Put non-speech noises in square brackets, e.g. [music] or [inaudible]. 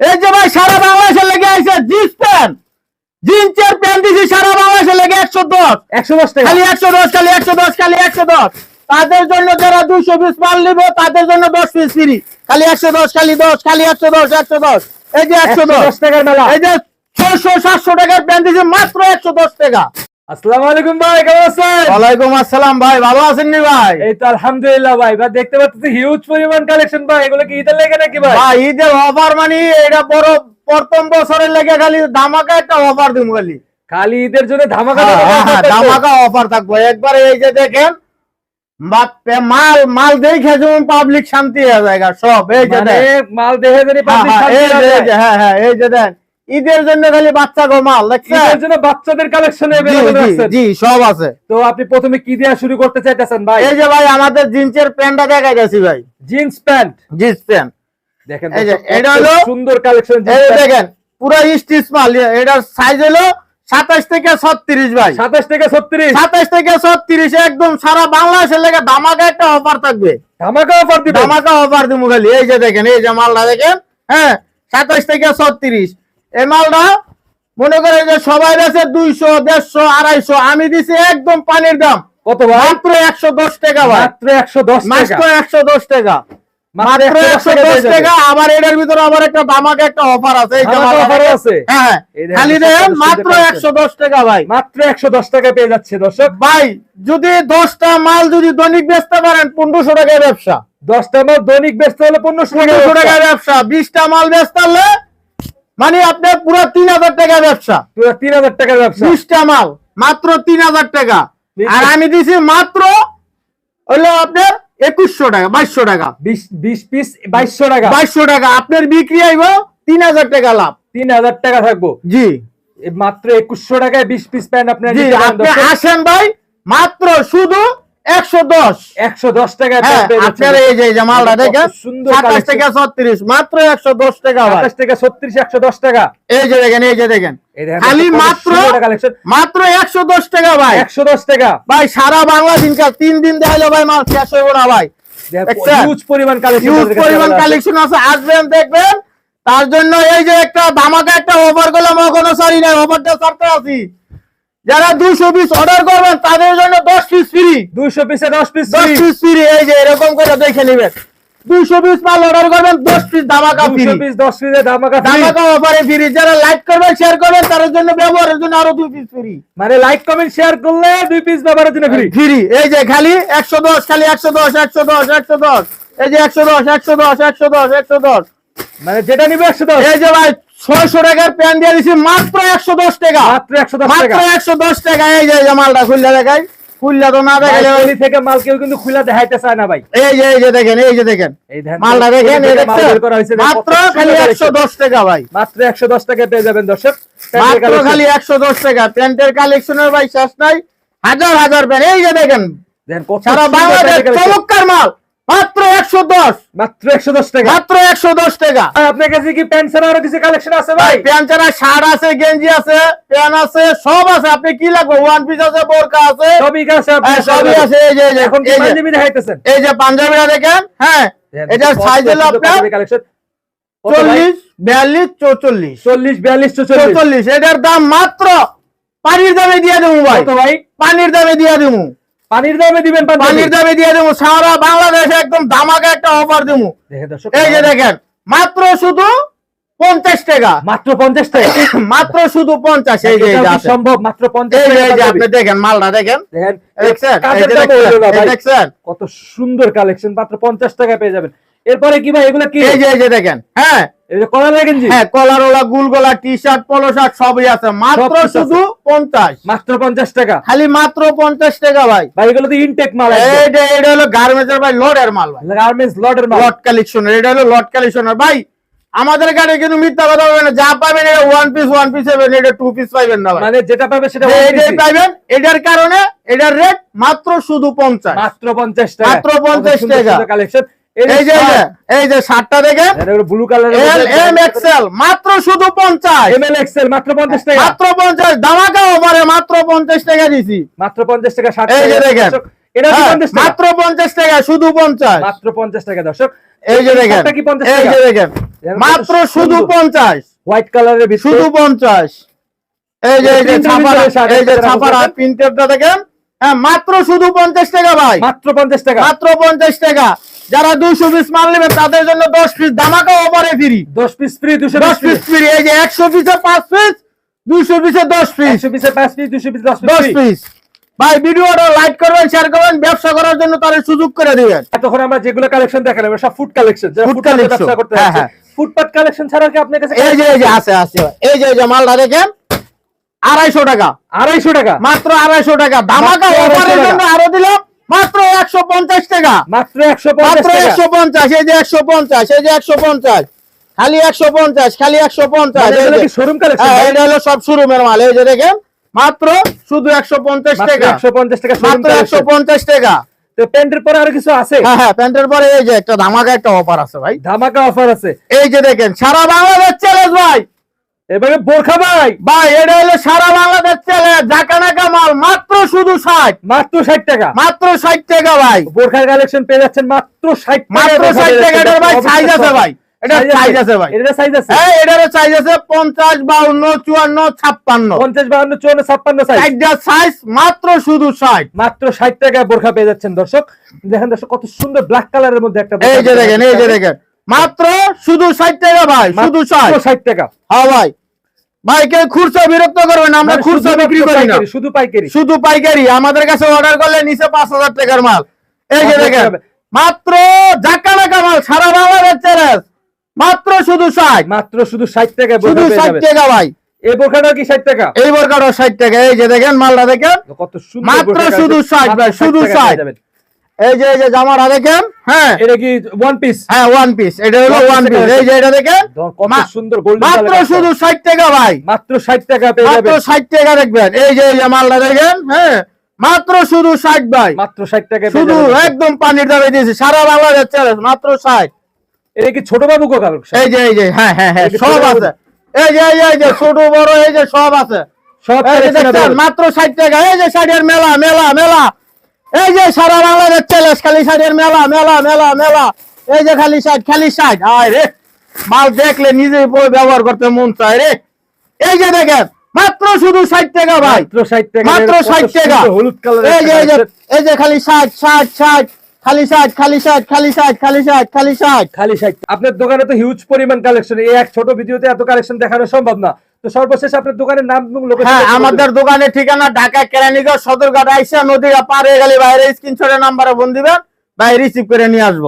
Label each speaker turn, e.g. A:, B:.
A: এই যে ভাই সারা বাংলাদেশে লেগে আছে জিন্স প্যান্ট। জিন্সের প্যান্ট দিছি সারা বাংলাদেশে লেগে একশো দশ।
B: একশো দশ টাকা।
A: খালি একশো দশ খালি একশো দশ খালি একশো দশ। তাদের জন্য যারা দুইশো পিস মাল নিবে তাদের জন্য দশ পিস ফ্রি খালি একশো দশ খালি দশ খালি একশো দশ একশো দশ। এই যে একশো দশ।
B: দশ টাকার মেলা।
A: এই যে ছয়শো সাতশো টাকার প্যান্ট দিছে মাত্র একশো দশ টাকা।
B: আসসালামু আলাইকুম ভাই কেমন আছেন?
A: ওয়ালাইকুম আসসালাম ভাই ভালো আছেন নি ভাই?
B: এই তো আলহামদুলিল্লাহ ভাই ভাই দেখতে পাচ্ছি হিউজ পরিমাণ কালেকশন ভাই এগুলো কি ঈদের লেগে নাকি ভাই?
A: ভাই ঈদের অফার মানে এটা বড় প্রথম বছরের লেগে খালি ধামাকা একটা অফার খালি।
B: খালি ঈদের জন্য ধামাকা
A: হ্যাঁ,
B: ধামাকা
A: হ্যাঁ। ধামাকা অফার থাকবে। একবারে এই যে দেখেন মাল মাল দেখে যেমন পাবলিক শান্তি হয়ে যায় সব এই যে
B: মানে মাল দেখে
A: হ্যাঁ, হ্যাঁ,
B: শান্তি হয়ে
A: এই যে,
B: যায়।
A: হ্যাঁ এই যে দেন ঈদের জন্য খালি বাচ্চা গো মাল দেখছেন?
B: ঈদের জন্য বাচ্চাদের কালেকশন
A: জি, সব আছে।
B: তো আপনি প্রথমে কি দিয়ে শুরু করতে চাইতেছেন ভাই?
A: এই যে ভাই আমাদের জিন্সের প্যান্টটা দেখাই যাচ্ছি ভাই।
B: Jeans pant.
A: Jeans pant.
B: দেখেন
A: এই যে, এটা হলো-
B: সুন্দর কালেকশন
A: এই দেখেন পুরো স্টিচ মাল এটার সাইজ হলো সাতাশ থেকে ছত্রিশ ভাই।
B: সাতাশ থেকে ছত্রিশ?
A: সাতাশ থেকে ছত্রিশ একদম সারা বাংলাদেশের লেগে ধামাকা একটা অফার থাকবে।
B: ধামাকা অফার
A: ধামাকা অফার দিব খালি। এই যে দেখেন এই যে মালটা দেখেন হ্যাঁ সাতাশ থেকে ছত্রিশ। এই মালটা মনে করে যে সবাই আছে দুইশো দেড়শো আড়াইশো। আমি দিছি একদম পানির দাম।
B: কত
A: মাত্র একশো দশ টাকা ভাই।
B: মাত্র একশো দশ
A: মাত্র
B: টাকা
A: একশো দশ টাকা।
B: মাত্র
A: মাত্র
B: 110
A: একশো দশ
B: পেয়ে যাবে।
A: টাকা আবার এটার ভিতরে আবার একটা ধামাকা একটা অফার আছে। এই যে
B: ধামাকা
A: মালটা
B: offer
A: দেখেন।
B: আছে?
A: হ্যাঁ। খালি দেখেন মাত্র একশো দশ টাকা ভাই।
B: মাত্র একশো দশ টাকা পেয়ে যাচ্ছে দর্শক।
A: ভাই যদি দশটা মাল যদি দৈনিক বেচতে পারেন পনেরোশো টাকায় ব্যবসা।
B: দশটা মাল দৈনিক বেচতে হলে পনেরোশো টাকা ব্যবসা।
A: বিশটা মাল বেচতে হলে মানে আপনার পুরো তিন হাজার টাকা ব্যবসা।
B: পুরো তিন হাজার টাকার ব্যবসা।
A: বিশটা মাল মাত্র তিন হাজার টাকা। আর আমি দিছি মাত্র হলো আপনার একুশশো টাকা বাইশশো টাকা।
B: বিশ বিশ পিস বাইশশো টাকা।
A: বাইশশো টাকা। আপনার বিক্রি আইব তিন হাজার টাকা লাভ।
B: তিন হাজার টাকা থাকব।
A: জি।
B: মাত্র একুশশো টাকায় বিশ পিস প্যান্ট আপনার
A: আসেন ভাই মাত্র শুধু ভাই। সারা বাংলা দিনকার তিন দিন দেখাইলে ভাই মাল শেষ হইব না ভাই?
B: পরিমাণ কালেকশন
A: কালেকশন আছে আসবেন দেখবেন। তার জন্য এই যে একটা ধামাকা একটা অফার করলাম এখনও সরি নাই অফারটা ছাড়তে আছি যারা দুশো পিস অর্ডার করবেন তাদের জন্য দশ পিস ফ্রি
B: দুইশো পিসে দশ পিস
A: দশ পিস ফ্রি এই যে এরকম করে দেখে নেবেন। দুশো পিস মাল অর্ডার করবেন দশ পিস ধামাকা
B: দুশো পিস দশ পিসে ধামাকা
A: ধামাকা অফারে ফ্রি যারা লাইক করবেন শেয়ার করবেন তাদের জন্য ব্যবহারের জন্য আরও দুই পিস ফ্রি
B: মানে লাইক কমেন্ট শেয়ার করলে দুই পিস ব্যবহারের জন্য ফ্রি
A: ফ্রি এই যে খালি একশো দশ খালি একশো দশ একশো দশ একশো দশ। এই যে একশো দশ একশো দশ একশো দশ একশো দশ।
B: মানে যেটা নিবে একশো দশ।
A: এই যে ভাই ছয়শো টাকার প্যান দিয়ে দিছি মাত্র একশো দশ টাকা।
B: মাত্র একশো দশ
A: মাত্র একশো দশ টাকা এই যে মালটা খুললে দেখাই। খুললে তো না দেখাইলে
B: থেকে মাল কেউ কিন্তু খুলে দেখাইতে চায় না ভাই।
A: এই যে এই যে দেখেন এই যে মালটা মাত্র খালি একশো দশ টাকা ভাই।
B: মাত্র একশো দশ টাকায় পেয়ে যাবেন দর্শক।
A: মাত্র খালি একশো দশ টাকা। প্যান্টের কালেকশনের ভাই শেষ নাই। হাজার হাজার প্যান্ট। এই যে দেখেন। সারা বাংলাদেশ। চমৎকার মাল। মাত্র একশো দশ।
B: মাত্র একশো দশ টাকা।
A: মাত্র একশো দশ টাকা।
B: আপনার কাছে কি প্যান্ট ছাড়া আরও কিছু কালেকশন আছে ভাই?
A: প্যান্ট ছাড়া শার্ট আছে গেঞ্জি আছে প্যান্ট আছে সব আছে। আপনি কি লাগবে? ওয়ান পিস আছে বোরকা আছে।
B: সবই আছে
A: সবই আছে। এই যে
B: এখন
A: এই যে-
B: পাঞ্জাবি দেখাইতেছেন?
A: এই যে পাঞ্জাবিরা দেখেন। হ্যাঁ এটার সাইজ হলো আপনার
B: কালেকশন
A: চল্লিশ বিয়াল্লিশ চৌচল্লিশ।
B: চল্লিশ বিয়াল্লিশ চল্লিশ
A: চৌচল্লিশ। এটার দাম মাত্র পানির দামে দিয়ে দেবো ভাই।
B: ভাই?
A: পানির দামে দিয়ে দেবো।
B: পানির দামে দিবেন
A: পানির দামে দিয়ে দেবো সারা বাংলাদেশে একদম ধামাকা একটা অফার দেবো। এই যে দেখেন মাত্র শুধু পঞ্চাশ টাকা।
B: মাত্র পঞ্চাশ টাকা? [coughs]
A: মাত্র শুধু পঞ্চাশ এই যে।
B: সম্ভব? মাত্র পঞ্চাশ
A: আপনি দেখেন মালটা দেখেন।
B: দেখেন কত সুন্দর কালেকশন মাত্র পঞ্চাশ টাকা পেয়ে যাবেন। এরপরে কি ভাই এগুলো কি?
A: এই যে দেখেন হ্যাঁ হ্যাঁ কলার গুলগোলা টি শার্ট পলো শার্ট সবই আছে। মাত্র
B: সব কিছু আছে।
A: শুধু পঞ্চাশ।
B: মাত্র পঞ্চাশ টাকা।
A: খালি মাত্র পঞ্চাশ টাকা ভাই।
B: ভাই এগুলো তো ইনটেক মাল
A: এইটা এটা হলো ভাই লটের মাল ভাই।
B: গার্মেন্টস লটের মাল।
A: লট কালেকশনের এটা হলো লট কালেকশনের ভাই আমাদের গাড়ি কিন্তু মিথ্যা কথা বলবেন না। যা পাবেন এটা ওয়ান পিস ওয়ান পিস পাবেন এটা টু পিস পাইবেন না
B: মানে যেটা পাবে সেটা
A: এটাই। পাইবেন এটার কারণে এটার রেট মাত্র শুধু পঞ্চাশ।
B: মাত্র পঞ্চাশ টাকা।
A: মাত্র 50 টাকা।
B: কালেকশন
A: এই যে এই যে শার্টটা দেখেন
B: blue colour
A: L M XL মাত্র শুধু পঞ্চাশ।
B: এম এল এক্সেল মাত্র পঞ্চাশ টাকা।
A: মাত্র পঞ্চাশ দামাকা ওভারে মাত্র পঞ্চাশ টাকা দিছি।
B: মাত্র পঞ্চাশ টাকা ষাট
A: এই যে দেখেন।
B: এটা
A: হ্যাঁ,
B: টাকা?
A: মাত্র পঞ্চাশ টাকা শুধু পঞ্চাশ।
B: মাত্র পঞ্চাশ টাকা দর্শক।
A: এই যে দেখেন এই যে দেখেন মাত্র শুধু পঞ্চাশ।
B: হোয়াইট কালারের
A: শুধু পঞ্চাশ। এই যে এই যে ছাপার এই যে ছাপার
B: রাখো।
A: প্রিন্টারটা দেখেন। হ্যাঁ মাত্র শুধু পঞ্চাশ টাকা ভাই।
B: মাত্র পঞ্চাশ টাকা।
A: মাত্র পঞ্চাশ টাকা। যারা দুশো পিস মাল নেবেন তাদের জন্য দশ পিস দামাকা ফ্রি
B: দশ পিস ফ্রি দুশো
A: দশ পিস ফ্রি এই যে একশো পিসে পাঁচ পিস দুশো পিসে দশ পিস
B: একশো পিসের পাঁচ পিস দুশো পিস দশ পিস
A: পিস ভাই ভিডিওটা লাইক করবেন শেয়ার করবেন ব্যবসা করার জন্য তাদের সুযোগ করে দিবেন।
B: এতক্ষণ আমরা যেগুলো কালেকশন দেখালাম সব ফুড কালেকশন ফুড কালেকশন করতে
A: হ্যাঁ,
B: যাচ্ছে।
A: হ্যাঁ।
B: ফুটপাত কালেকশন ছাড়া কি আপনার কাছে
A: এই যে এই যে আছে আছে। এই যে এই যে মালটা দেখেন আড়াইশো টাকা।
B: আড়াইশো টাকা।
A: মাত্র আড়াইশো টাকা। ধামাকা
B: 250
A: অফারের জন্য আরও দিলাম। মাত্র একশো পঞ্চাশ টাকা।
B: মাত্র একশো পঞ্চাশ
A: মাত্র একশো পঞ্চাশ এই যে একশো পঞ্চাশ এই যে একশো পঞ্চাশ খালি একশো পঞ্চাশ খালি একশো পঞ্চাশ
B: মানে কালেকশন
A: এটা হলো সব শোরুমের মাল এই যে দেখেন মাত্র শুধু একশো পঞ্চাশ টাকা।
B: একশো পঞ্চাশ টাকা
A: মাত্র একশো পঞ্চাশ টাকা।
B: তো প্যান্টের পরে আরও কিছু আছে?
A: হ্যাঁ হ্যাঁ প্যান্টের পরে এই যে একটা ধামাকা একটা অফার আছে ভাই।
B: ধামাকা অফার আছে।
A: এই যে দেখেন সারা বাংলাদেশ চ্যালেঞ্জ ভাই।
B: এবারে বোরখা ভাই।
A: ভাই এটা হলো সারা বাংলাদেশ চ্যালেঞ্জ জাকানাকা মাল মাত্র শুধু ষাট।
B: মাত্র ষাট টাকা।
A: মাত্র ষাট টাকা ভাই।
B: বোরখার কালেকশন পেয়ে যাচ্ছেন মাত্র ষাট
A: মাত্র ষাট টাকা এটার ভাই সাইজ আছে ভাই।
B: দর্শক। দেখেন দর্শক কত সুন্দর ব্ল্যাক কালারের মধ্যে একটা
A: এই যে দেখেন এই যে দেখেন। মাত্র শুধু ষাট টাকা ভাই শুধু ষাট।
B: ষাট টাকা।
A: হ্যাঁ ভাই। ভাই কেউ খুচরা বিরক্ত করবেন আমরা
B: মানে শুধুমাত্র
A: বিক্রি করি না।
B: শুধু পাইকারি।
A: শুধু পাইকারি আমাদের কাছে অর্ডার করলে নিচে পাঁচ হাজার টাকার মাল। এই যে দেখেন মাত্র জাকা নাকা মাল সারা বাংলাদেশ চ্যালেঞ্জ মাত্র শুধু ষাট।
B: মাত্র শুধু ষাট টাকায়
A: শুধু ষাট টাকা ভাই।
B: এই বোরখাটাও কি ষাট টাকা?
A: এই বরকারও ষাট টাকা এই যে দেখেন মালটা দেখেন।
B: কত সুন্দর
A: মাত্র শুধু 60 ভাই, শুধু
B: 60
A: এই যে এই যে জামাটা দেখেন হ্যাঁ
B: এটা কি ওয়ান পিস
A: হ্যাঁ ওয়ান পিস এটা হলো ওয়ান পিস এই যে এটা দেখেন
B: কত সুন্দর গোল্ডেন
A: মাত্র শুধু ষাট টাকা ভাই
B: মাত্র ষাট টাকা পেয়ে
A: মাত্র
B: যাবেন
A: ষাট টাকা দেখবেন এই যে এই মালটা দেখেন হ্যাঁ মাত্র শুধু ষাট ভাই
B: মাত্র ষাট টাকা
A: শুধু একদম পানির দামে দিয়েছি সারা বাংলাদেশ চ্যালেঞ্জ মাত্র ষাট
B: এটা কি ছোট বাবু কোকার
A: এই যে এই যে হ্যাঁ হ্যাঁ হ্যাঁ সব আছে এই যে এই যে, ছোট বড় এই যে সব আছে
B: সব।
A: মাত্র ষাট টাকা এই যে শাড়ির মেলা মেলা মেলা এই যে সারা বাংলাদেশ চ্যালেঞ্জ খালি শাড়ির মেলা মেলা মেলা মেলা। এই যে খালি ষাট খালি ষাট আয় রে। মাল দেখলে নিজেই ব্যবহার করতে মন চায় রে। এই যে দেখেন মাত্র শুধু ষাট টাকা ভাই।
B: মাত্র ষাট টাকা
A: মাত্র ষাট টাকা।
B: হলুদ কালার
A: এই যে এই যে খালি ষাট ষাট ষাট খালি ষাট খালি ষাট খালি ষাট খালি ষাট খালি ষাট
B: খালি ষাট আপনার দোকানে তো হিউজ পরিমাণ কালেকশন এই এক ছোট ভিডিওতে এত কালেকশন দেখানো সম্ভব না। তো সর্বশেষ আপনার দোকানের নাম এবং
A: হ্যাঁ আমাদের দোকানের ঠিকানা ঢাকা কেরানীগঞ্জ সদরঘাট আইসা নদীরা পার হয়ে গেলে বাইরে স্ক্রিনশটের নাম্বারে ফোন দিবেন ভাই রিসিভ করে নিয়ে আসব।